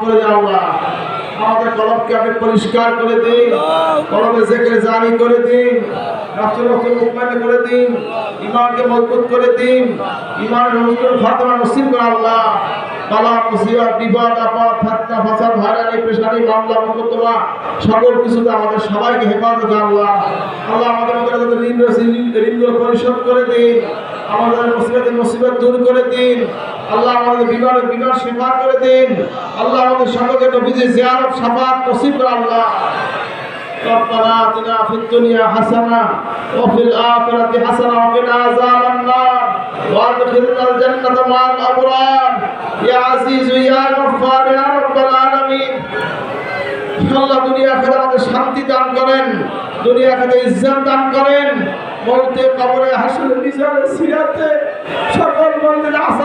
করে আমাদের কলমকে আপনি পরিষ্কার করে দিন কলমে করে দিন সকল কিছুতে আমাদের সবাইকে হেফাজত আল্লাহ। আমাদের ঋণ ঋণ- পরিশোধ করে দিন। আমাদের মুসিবত দূর করে দিন। আল্লাহ আমাদের বিমানের বিমান সেবা করে দিন আল্লাহ আমাদের সকলকে নবীজি জিয়ারত সাফাত নসিব করে আল্লাহ ربنا آتنا في الدنيا حسنة وفي الآخرة حسنة وقنا عذاب النار وادخلنا الجنة مع الأبرار يا عزيز يا غفار يا رب العالمين আল্লাহ দুনিয়া খেতে আমাদের শান্তি দান করেন দুনিয়া খেতে ইজ্জত দান করেন মৌতে কবরে হাসলে বিচারে সিরাতে সকল মন্দির আসারে